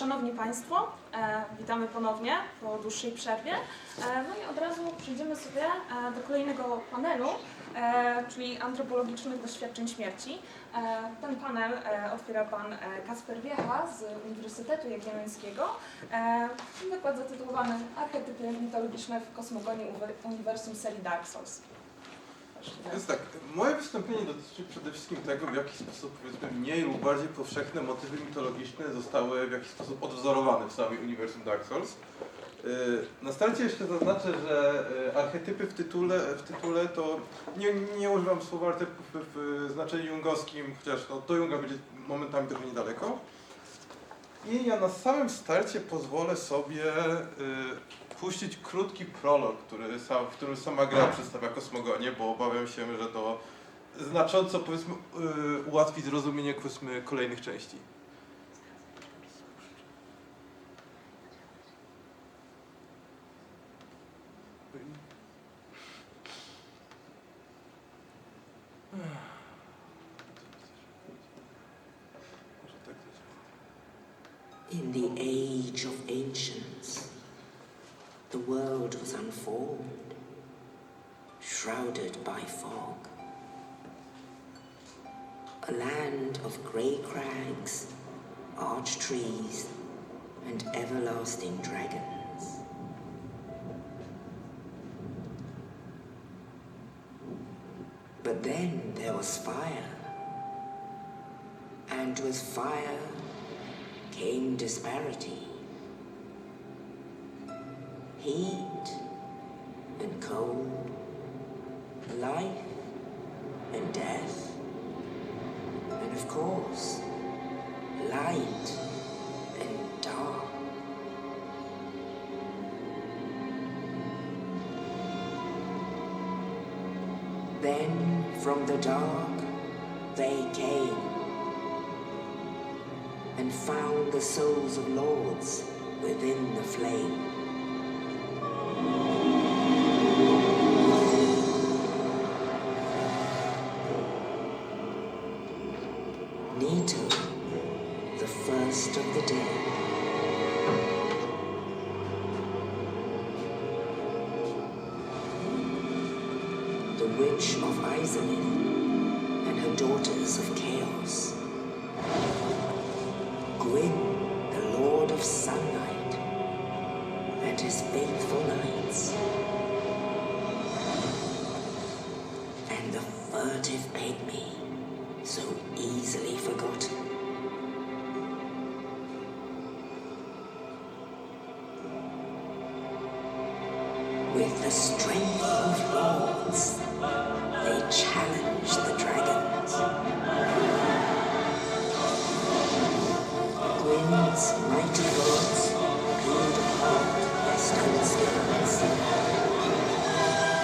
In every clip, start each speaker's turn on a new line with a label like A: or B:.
A: Szanowni Państwo, e, witamy ponownie po dłuższej przerwie. E, no i od razu przejdziemy sobie e, do kolejnego panelu, czyli antropologicznych doświadczeń śmierci. Ten panel otwiera pan Kasper Wiecha z Uniwersytetu Jagiellońskiego. Wykład zatytułowany Archetypy mitologiczne w kosmogonii Uniwersum serii Dark Souls.
B: Więc tak, moje wystąpienie dotyczy przede wszystkim tego, w jaki sposób powiedzmy mniej lub bardziej powszechne motywy mitologiczne zostały w jakiś sposób odwzorowane w samym uniwersum Dark Souls. Yy, Na starcie jeszcze zaznaczę, że yy, archetypy w tytule, w tytule to nie, nie używam słowa archetypów w, znaczeniu jungowskim, chociaż no, do Junga będzie momentami trochę niedaleko. I ja na samym starcie pozwolę sobie yy, puścić krótki prolog, który sam, w którym sama gra przedstawia kosmogonię, bo obawiam się, że to znacząco powiedzmy yy, ułatwi zrozumienie powiedzmy kolejnych części.
C: In the age of ancients, the was unformed, shrouded by fog. A land of grey crags, arch trees, and everlasting dragons. But then there was fire, and with fire came disparity. Heat and cold, life and death, and of course, light and dark. Then from the dark they came and found the souls of lords within the flame. Easily forgotten. With the strength of lords, they challenge the dragons. Gwyn's mighty lords peeled apart their stone skins.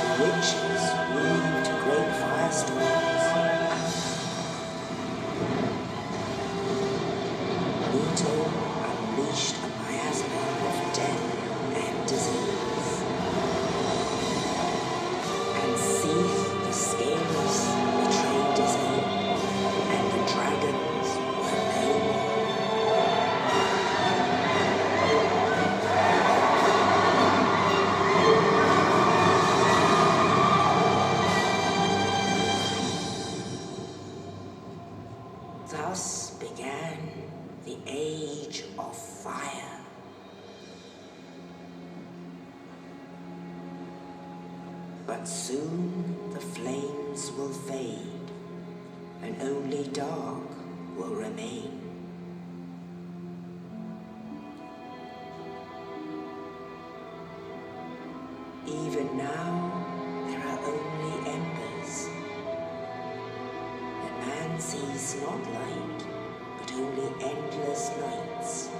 C: The witches weaved great firestorms. Not light, but only endless nights.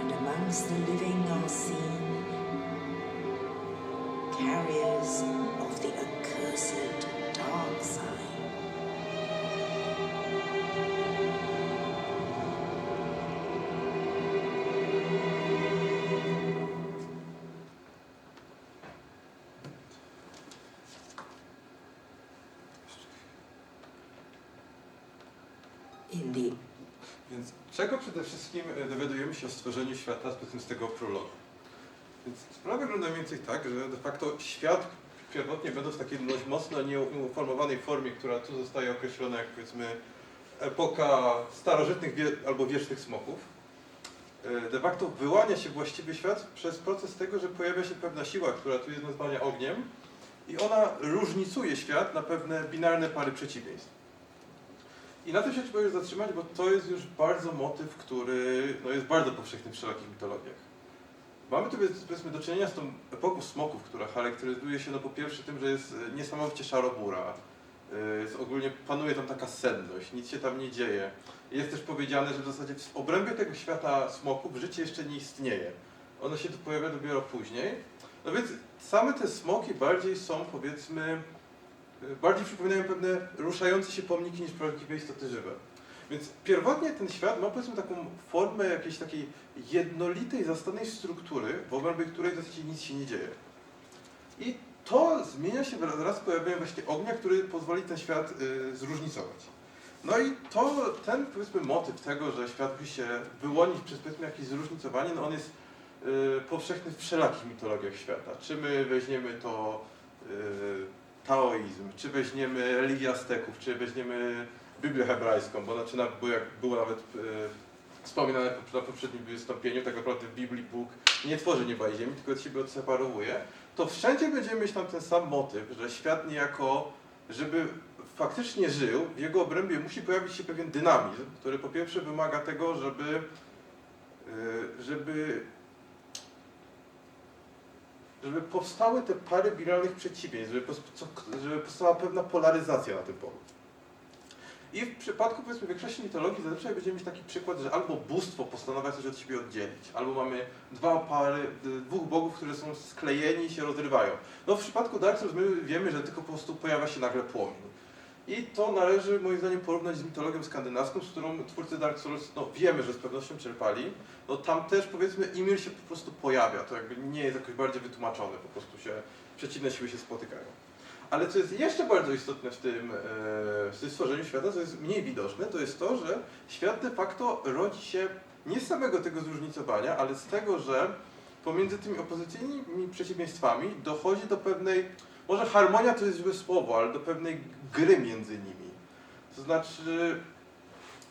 C: And amongst the living are seen carriers
B: czego przede wszystkim e, dowiadujemy się o stworzeniu świata z tego prologu? Więc sprawa wygląda mniej więcej tak, że de facto świat pierwotnie będąc w takiej dość mocno nieuformowanej formie, która tu zostaje określona jak powiedzmy epoka starożytnych wie, albo wiecznych smoków, e, de facto wyłania się właściwy świat przez proces tego, że pojawia się pewna siła, która tu jest nazwana ogniem i ona różnicuje świat na pewne binarne pary przeciwieństw. I na tym się trzeba już zatrzymać, bo to jest już bardzo motyw, który no, jest bardzo powszechny w wszelakich mitologiach. Mamy tu powiedzmy do czynienia z tą epoką smoków, która charakteryzuje się no, po pierwsze tym, że jest e, niesamowicie szarobura. E, Jest ogólnie panuje tam taka senność, nic się tam nie dzieje. Jest też powiedziane, że w zasadzie w obrębie tego świata smoków życie jeszcze nie istnieje. Ono się tu pojawia dopiero później. No więc same te smoki bardziej są powiedzmy, bardziej przypominają pewne ruszające się pomniki niż prawdziwe istoty żywe. Więc pierwotnie ten świat ma powiedzmy taką formę jakiejś takiej jednolitej, zastanej struktury, w obrębie której zasadzie nic się nie dzieje. I to zmienia się wraz wraz z pojawieniem właśnie ognia, który pozwoli ten świat y, zróżnicować. No i to, ten powiedzmy motyw tego, że świat musi się wyłonić przez powiedzmy jakieś zróżnicowanie, no on jest y, powszechny w wszelakich mitologiach świata. Czy my weźmiemy to y, taoizm, czy weźmiemy religię Azteków, czy weźmiemy Biblię hebrajską, bo zaczyna, bo jak było nawet y, wspominane na poprzednim wystąpieniu, tak naprawdę w Biblii Bóg nie tworzy nieba i ziemi, tylko od siebie odseparowuje, to wszędzie będziemy mieć tam ten sam motyw, że świat niejako, żeby faktycznie żył, w jego obrębie musi pojawić się pewien dynamizm, który po pierwsze wymaga tego, żeby, y, żeby, żeby powstały te pary binarnych przeciwieństw, żeby, żeby powstała pewna polaryzacja na tym polu. I w przypadku powiedzmy większości mitologii zazwyczaj będziemy mieć taki przykład, że albo bóstwo postanawia coś od siebie oddzielić, albo mamy dwa pary, dwóch bogów, które są sklejeni i się rozrywają. No w przypadku Dark Souls my wiemy, że tylko po prostu pojawia się nagle płomień. I to należy moim zdaniem porównać z mitologią skandynawską, z którą twórcy Dark Souls, no wiemy, że z pewnością czerpali. No tam też powiedzmy Ymir się po prostu pojawia, to jakby nie jest jakoś bardziej wytłumaczone, po prostu się przeciwne siły się spotykają. Ale co jest jeszcze bardzo istotne w tym, e, w tym stworzeniu świata, co jest mniej widoczne, to jest to, że świat de facto rodzi się nie z samego tego zróżnicowania, ale z tego, że pomiędzy tymi opozycyjnymi przeciwieństwami dochodzi do pewnej, może harmonia to jest złe słowo, ale do pewnej gry między nimi. To znaczy,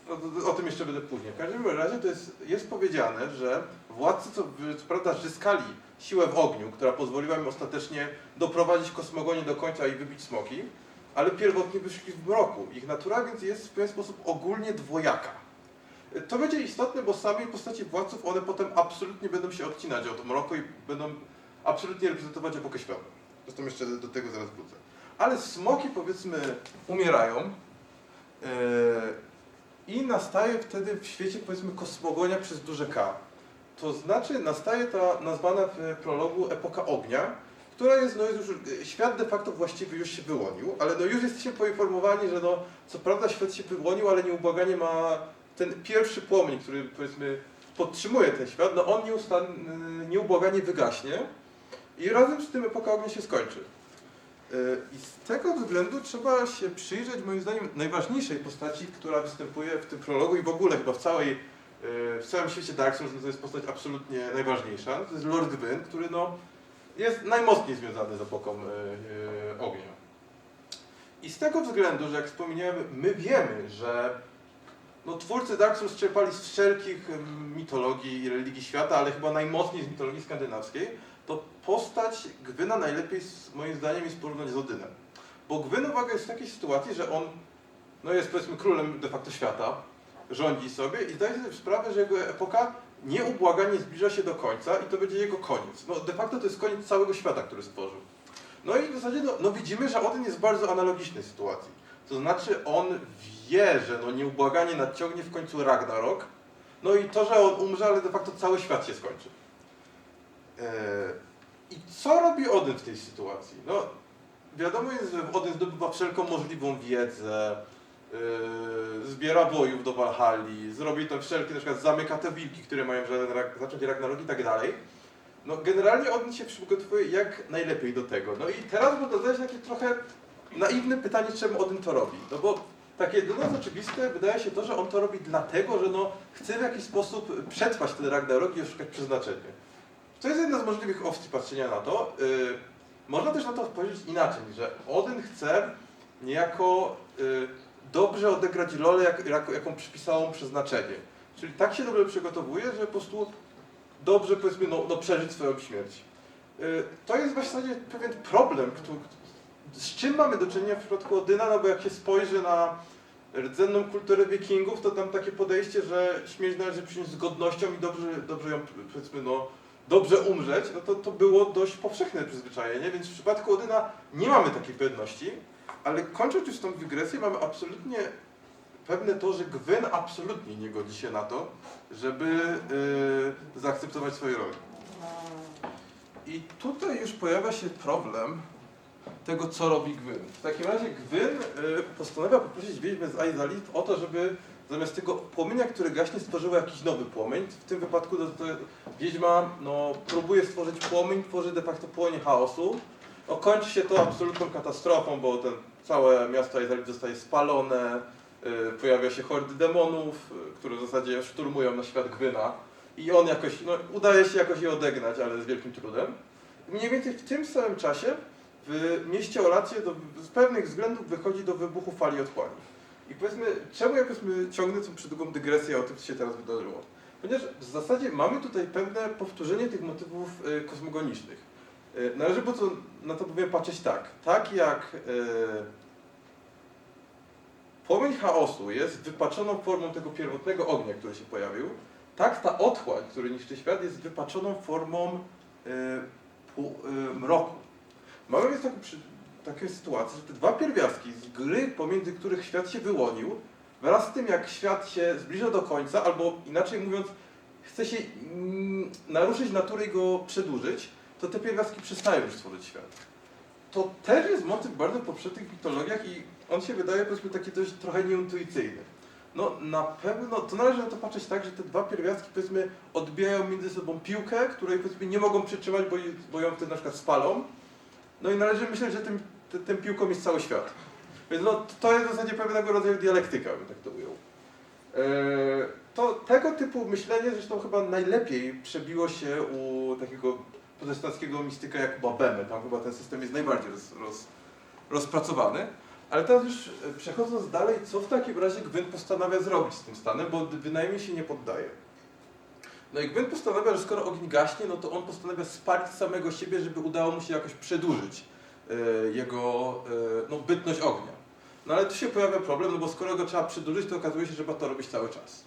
B: no, o tym jeszcze będę później. W każdym razie to jest, jest powiedziane, że władcy co, co prawda zyskali siłę w ogniu, która pozwoliła im ostatecznie doprowadzić kosmogonię do końca i wybić smoki, ale pierwotnie wyszli w mroku. Ich natura więc jest w pewien sposób ogólnie dwojaka. To będzie istotne, bo samej postaci władców one potem absolutnie będą się odcinać od mroku i będą absolutnie reprezentować epokę światła. Zresztą jeszcze do tego zaraz wrócę. Ale smoki powiedzmy umierają yy, i nastaje wtedy w świecie powiedzmy kosmogonia przez duże K. To znaczy nastaje ta nazwana w prologu epoka ognia, która jest, no jest już, świat de facto właściwie już się wyłonił, ale no już jesteśmy poinformowani, że no, co prawda świat się wyłonił, ale nieubłaganie ma ten pierwszy płomień, który powiedzmy podtrzymuje ten świat, no on nieustan, nieubłaganie wygaśnie i razem z tym epoka ognia się skończy. Yy, I z tego względu trzeba się przyjrzeć moim zdaniem najważniejszej postaci, która występuje w tym prologu i w ogóle chyba w całej yy, w całym świecie Dark Souls no to jest postać absolutnie najważniejsza. To jest Lord Gwyn, który no, jest najmocniej związany z epoką yy, ognia. I z tego względu, że jak wspomniałem, my wiemy, że no, twórcy Dark Souls czerpali z wszelkich mitologii i religii świata, ale chyba najmocniej z mitologii skandynawskiej, to postać Gwyna najlepiej moim zdaniem jest porównać z Odynem. Bo Gwyn, uwaga, jest w takiej sytuacji, że on no, jest powiedzmy królem de facto świata, rządzi sobie i zdaje sobie sprawę, że jego epoka nieubłaganie zbliża się do końca i to będzie jego koniec. No de facto to jest koniec całego świata, który stworzył. No i w zasadzie no, no widzimy, że Odyn jest w bardzo analogicznej sytuacji. To znaczy on wie, że no nieubłaganie nadciągnie w końcu Ragnarok, no i to, że on umrze, ale de facto cały świat się skończy. Eee, I co robi Odyn w tej sytuacji? No wiadomo jest, że Odyn zdobywa wszelką możliwą wiedzę, Yy, zbiera wojów do Walhalli, zrobi tam wszelkie, na przykład zamyka te wilki, które mają zacząć Ragnarok i tak dalej. No generalnie on się przygotowuje jak najlepiej do tego. No i teraz można zadać takie trochę naiwne pytanie, czemu Odyn to robi. No bo tak takie dla nas oczywiste wydaje się to, że on to robi dlatego, że no, chce w jakiś sposób przetrwać ten Ragnarok i oszukać przeznaczenie. To jest jedna z możliwych opcji patrzenia na to. Yy, można też na to spojrzeć inaczej, że Odyn chce niejako yy, dobrze odegrać rolę, jak, jak, jaką przypisało mu przeznaczenie. Czyli tak się dobrze przygotowuje, że po prostu dobrze powiedzmy no, no przeżyć swoją śmierć. Yy, To jest w zasadzie pewien problem, z czym mamy do czynienia w przypadku Odyna, no bo jak się spojrzy na rdzenną kulturę wikingów, to tam takie podejście, że śmierć należy przyjąć z godnością i dobrze, dobrze ją, powiedzmy, no, dobrze umrzeć, no to, to było dość powszechne przyzwyczajenie, więc w przypadku Odyna nie mamy takiej pewności, ale kończąc już tą dygresję, mamy absolutnie pewne to, że Gwyn absolutnie nie godzi się na to, żeby yy, zaakceptować swoje roli. I tutaj już pojawia się problem tego, co robi Gwyn. W takim razie Gwyn y, postanawia poprosić wiedźmę z Aizalit o to, żeby zamiast tego płomienia, który gaśnie, stworzyła jakiś nowy płomień. W tym wypadku to, to wiedźma no, próbuje stworzyć płomień, tworzy de facto płomień chaosu. No, kończy się to absolutną katastrofą, bo ten, całe miasto Aizalit zostaje spalone, y, pojawia się hordy demonów, y, które w zasadzie szturmują na świat Gwyna. I on jakoś, no, udaje się jakoś je odegnać, ale z wielkim trudem. Mniej więcej w tym samym czasie w mieście Olację do, z pewnych względów wychodzi do wybuchu fali otchłani. I powiedzmy, czemu ja powiedzmy ciągnę tą przydługą dygresję o tym, co się teraz wydarzyło? Ponieważ w zasadzie mamy tutaj pewne powtórzenie tych motywów y, kosmogonicznych. Y, należy po co na to powiem patrzeć tak. Tak jak y, płomień chaosu jest wypaczoną formą tego pierwotnego ognia, który się pojawił, tak ta otchłań, który niszczy świat, jest wypaczoną formą pu, mroku. Mamy więc taką, przy, takie sytuacje, że te dwa pierwiastki z gry, pomiędzy których świat się wyłonił, wraz z tym jak świat się zbliża do końca, albo inaczej mówiąc, chce się mm, naruszyć natury i go przedłużyć, to te pierwiastki przestają już tworzyć świat. To też jest motyw bardzo poprzednich mitologiach i on się wydaje powiedzmy taki dość trochę nieintuicyjny. No na pewno, to należy na to patrzeć tak, że te dwa pierwiastki powiedzmy odbijają między sobą piłkę, której powiedzmy nie mogą przytrzymać, bo, ją wtedy na przykład spalą. No i należy myśleć, że tym, ty- tym piłką jest cały świat. Więc no, to jest w zasadzie pewnego rodzaju dialektyka, bym tak to ujął. Eee, to tego typu myślenie zresztą chyba najlepiej przebiło się u takiego protestanckiego mistyka Jakuba Bemy. Tam chyba ten system jest najbardziej roz, roz, rozpracowany. Ale teraz już e, przechodząc dalej, co w takim razie Gwyn postanawia zrobić z tym stanem, bo bynajmniej się nie poddaje. No i Gwyn postanawia, że skoro ogień gaśnie, no to on postanawia spalić samego siebie, żeby udało mu się jakoś przedłużyć e, jego e, no, bytność ognia. No ale tu się pojawia problem, no bo skoro go trzeba przedłużyć, to okazuje się, że trzeba to robić cały czas.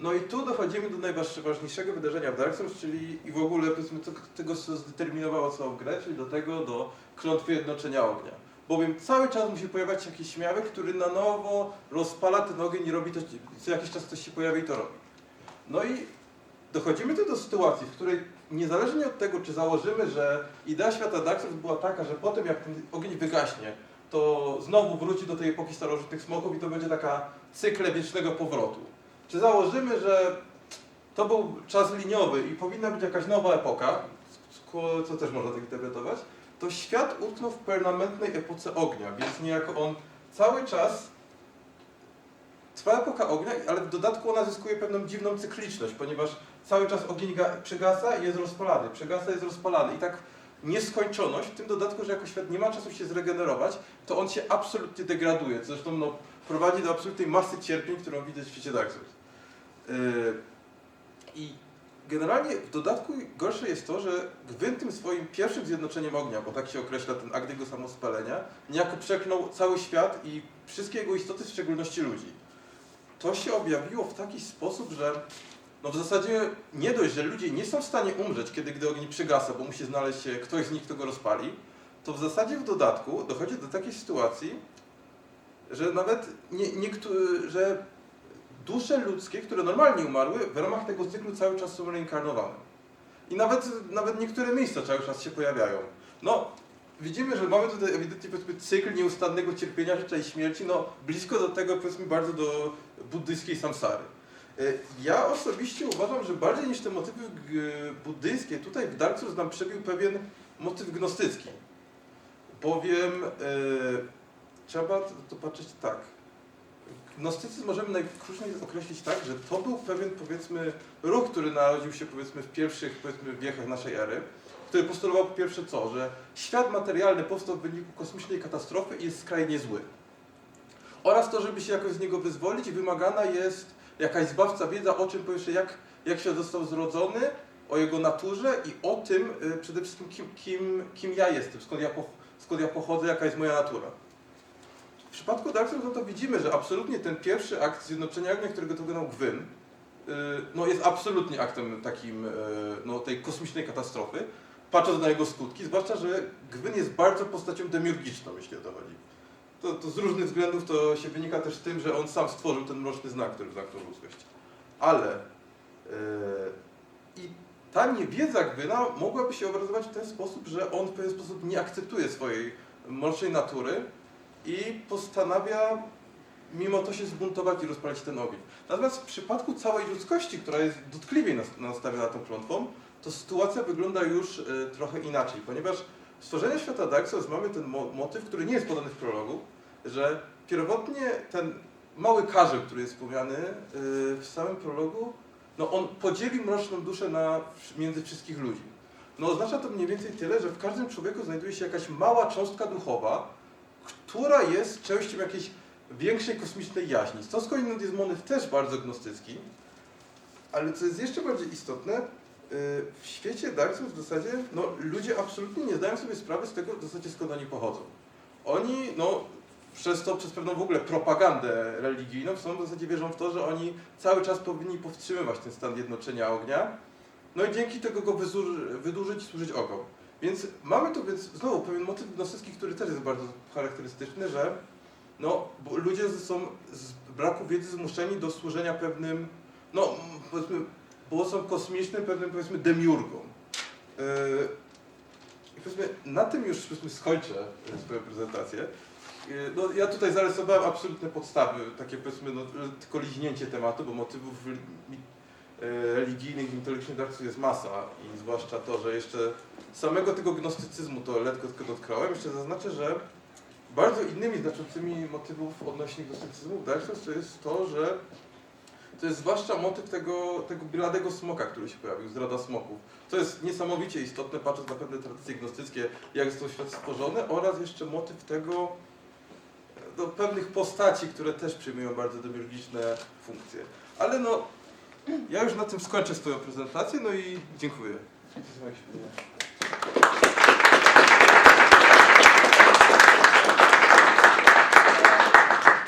B: No i tu dochodzimy do najważniejszego wydarzenia w Dark Souls, czyli i w ogóle powiedzmy co, tego, co zdeterminowało całą grę, czyli do tego, do klątwy jednoczenia ognia. Bowiem cały czas musi pojawiać się jakiś śmiałek, który na nowo rozpala ten ogień i robi to, co jakiś czas ktoś się pojawi i to robi. No i dochodzimy tu do sytuacji, w której niezależnie od tego, czy założymy, że idea świata Souls była taka, że potem jak ten ogień wygaśnie, to znowu wróci do tej epoki starożytnych smoków i to będzie taka cykle wiecznego powrotu. Czy założymy, że to był czas liniowy i powinna być jakaś nowa epoka, co też można tak interpretować, to świat utknął w permanentnej epoce ognia, więc niejako on cały czas trwa epoka ognia, ale w dodatku ona zyskuje pewną dziwną cykliczność, ponieważ cały czas ogień ga- przegasa i jest rozpalany, przegasa i jest rozpalany i tak nieskończoność, w tym dodatku, że jako świat nie ma czasu się zregenerować, to on się absolutnie degraduje, zresztą no, prowadzi do absolutnej masy cierpień, którą widać w świecie Dark Souls. Yy, I generalnie w dodatku gorsze jest to, że Gwyn tym swoim pierwszym zjednoczeniem ognia, bo tak się określa ten akt jego samospalenia, niejako przeklął cały świat i wszystkie jego istoty, w szczególności ludzi. To się objawiło w taki sposób, że no w zasadzie nie dość, że ludzie nie są w stanie umrzeć, kiedy gdy ogień przygasa, bo musi znaleźć się ktoś z nich, kto go rozpali, to w zasadzie w dodatku dochodzi do takiej sytuacji, że nawet nie, że dusze ludzkie, które normalnie umarły, w ramach tego cyklu cały czas są reinkarnowane. I nawet, nawet niektóre miejsca cały czas się pojawiają. No, widzimy, że mamy tutaj ewidentnie powiedzmy cykl nieustannego cierpienia, życia i śmierci, no blisko do tego powiedzmy bardzo do buddyjskiej samsary. Y, Ja osobiście uważam, że bardziej niż te motywy buddyjskie, tutaj w Dark Souls nam przebił pewien motyw gnostycki. Bowiem y, trzeba to, to patrzeć tak. gnostycyzm możemy najkrócej określić tak, że to był pewien, powiedzmy, ruch, który narodził się, powiedzmy, w pierwszych, powiedzmy, wiekach naszej ery, który postulował po pierwsze co, że świat materialny powstał w wyniku kosmicznej katastrofy i jest skrajnie zły. Oraz to, żeby się jakoś z niego wyzwolić, wymagana jest jakaś zbawca wiedza o czym, po pierwsze, jak, jak świat został zrodzony, o jego naturze i o tym y, przede wszystkim, kim, kim, kim ja jestem, skąd ja, skąd ja pochodzę, jaka jest moja natura. W przypadku Dark Souls no to widzimy, że absolutnie ten pierwszy akt zjednoczenia ognia, którego dokonał Gwyn, y, no jest absolutnie aktem takim y, no, tej kosmicznej katastrofy, patrząc na jego skutki, zwłaszcza, że Gwyn jest bardzo postacią demiurgiczną, jeśli o to chodzi. To, to z różnych względów to się wynika też z tym, że on sam stworzył ten mroczny znak, który zamknął ludzkość. Ale yy, i ta niewiedza Gwyna mogłaby się obrazować w ten sposób, że on w pewien sposób nie akceptuje swojej mrocznej natury i postanawia mimo to się zbuntować i rozpalić ten ogień. Natomiast w przypadku całej ludzkości, która jest dotkliwiej nas- nastawiona tą klątwą, to sytuacja wygląda już y, trochę inaczej, ponieważ w stworzeniu świata Dark Souls mamy ten mo motyw, który nie jest podany w prologu, że pierwotnie ten mały karzeł, który jest wspomniany y, w samym prologu, no on podzielił mroczną duszę na, między wszystkich ludzi. No oznacza to mniej więcej tyle, że w każdym człowieku znajduje się jakaś mała cząstka duchowa, która jest częścią jakiejś większej kosmicznej jaźni. To skądinąd jest motyw też bardzo gnostycki, ale co jest jeszcze bardziej istotne, yy, w świecie Dark Souls w zasadzie no, ludzie absolutnie nie zdają sobie sprawy z tego w zasadzie skąd oni pochodzą. Oni, no, przez to, przez pewną w ogóle propagandę religijną, są w zasadzie wierzą w to, że oni cały czas powinni powstrzymywać ten stan jednoczenia ognia, no i dzięki tego go wyzuży, wydłużyć i służyć ogom. Więc mamy tu więc znowu pewien motyw gnostycki, który też jest bardzo charakterystyczny, że no, ludzie są z braku wiedzy zmuszeni do służenia pewnym, no mm, powiedzmy, głosem kosmicznym, pewnym powiedzmy demiurgom. Yy, I powiedzmy, na tym już powiedzmy skończę e, swoją prezentację. Yy, No, ja tutaj zarysowałem absolutne podstawy, takie powiedzmy no, tylko liźnięcie tematu, bo motywów e, religijnych, Dark Souls jest masa i zwłaszcza to, że jeszcze samego tego gnostycyzmu to lekko tylko dotknąłem. Jeszcze zaznaczę, że bardzo innymi znaczącymi motywów odnośnie gnostycyzmu w Dark Souls to jest to, że to jest zwłaszcza motyw tego, tego bladego smoka, który się pojawił, zdrada smoków. To jest niesamowicie istotne, patrząc na pewne tradycje gnostyckie, jak został świat stworzony, oraz jeszcze motyw tego, do pewnych postaci, które też przyjmują bardzo demiurgiczne funkcje. Ale no, ja już na tym skończę swoją prezentację, no i dziękuję.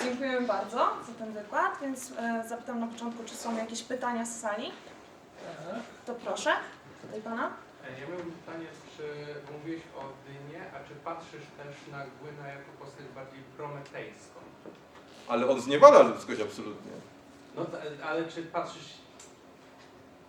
A: Dziękujemy bardzo za ten wykład, więc e, zapytam na początku, czy są jakieś pytania z sali. To proszę, tutaj pana.
D: E, Ja miałem pytanie, czy mówiłeś o Dynie, a czy patrzysz też na Gwyna jako postać bardziej prometejską?
B: Ale on zniewala ludzkość absolutnie.
D: No ta- ale czy patrzysz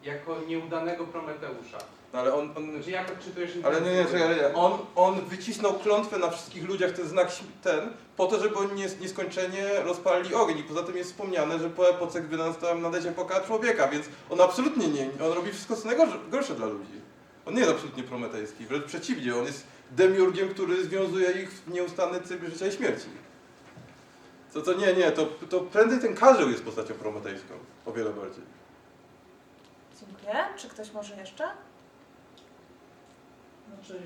D: jako nieudanego Prometeusza?
B: No, ale on, on
D: Znaczy jako czytujesz
B: Ale nie, nie, czekaj, nie. On, on wycisnął klątwę na wszystkich ludziach, ten znak śm- ten, po to, żeby oni nie, nieskończenie rozpalili ogień. I poza tym jest wspomniane, że po epoce, gdy nastała nadejść epoka człowieka, więc on absolutnie nie, on robi wszystko co najgorsze dla ludzi. On nie jest absolutnie prometejski, wręcz przeciwnie, on jest demiurgiem, który związuje ich w nieustanny cykl życia i śmierci. To, to nie, nie, to, to prędzej ten karzeł jest postacią prometejską, o wiele bardziej.
A: Dziękuję. Czy ktoś może jeszcze?
E: Znaczy,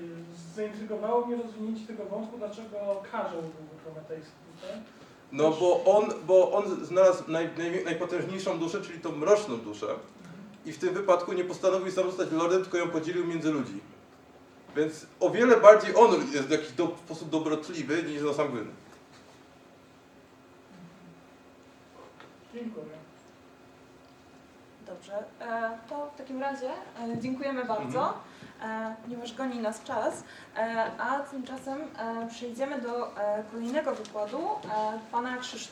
E: zaintrygowało mnie rozwinięcie tego wątku, dlaczego karzeł był prometejski tutaj.
B: No bo on, bo on znalazł naj, naj, najpotężniejszą duszę, czyli tą mroczną duszę. I w tym wypadku nie postanowił sam zostać lordem, tylko ją podzielił między ludzi. Więc o wiele bardziej on jest w jakiś do, sposób dobrotliwy niż no sam Gwyn.
E: Dziękuję.
A: Dobrze. E, to w takim razie e, dziękujemy bardzo, e, ponieważ goni nas czas. A tymczasem przejdziemy do kolejnego wykładu pana Krzysz,